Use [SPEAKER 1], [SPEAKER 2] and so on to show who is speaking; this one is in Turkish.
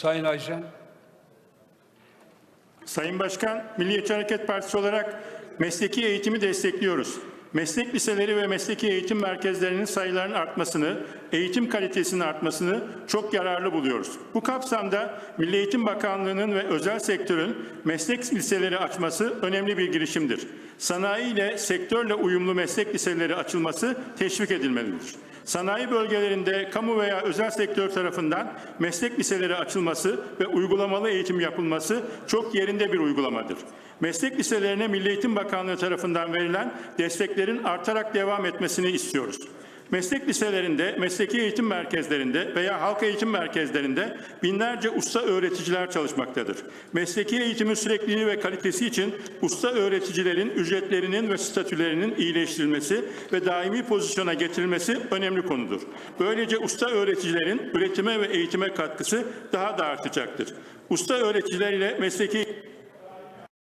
[SPEAKER 1] Sayın Ayşen.
[SPEAKER 2] Sayın Başkan, Milliyetçi Hareket Partisi olarak mesleki eğitimi destekliyoruz. Meslek liseleri ve mesleki eğitim merkezlerinin sayılarının artmasını, eğitim kalitesinin artmasını çok yararlı buluyoruz. Bu kapsamda Milli Eğitim Bakanlığı'nın ve özel sektörün meslek liseleri açması önemli bir girişimdir. Sanayi ile sektörle uyumlu meslek liseleri açılması teşvik edilmelidir. Sanayi bölgelerinde kamu veya özel sektör tarafından meslek liseleri açılması ve uygulamalı eğitim yapılması çok yerinde bir uygulamadır. Meslek liselerine Milli Eğitim Bakanlığı tarafından verilen desteklerin artarak devam etmesini istiyoruz. Meslek liselerinde, mesleki eğitim merkezlerinde veya halk eğitim merkezlerinde binlerce usta öğreticiler çalışmaktadır. Mesleki eğitimin sürekliliği ve kalitesi için usta öğreticilerin ücretlerinin ve statülerinin iyileştirilmesi ve daimi pozisyona getirilmesi önemli konudur. Böylece usta öğreticilerin üretime ve eğitime katkısı daha da artacaktır. Usta öğreticiler ile mesleki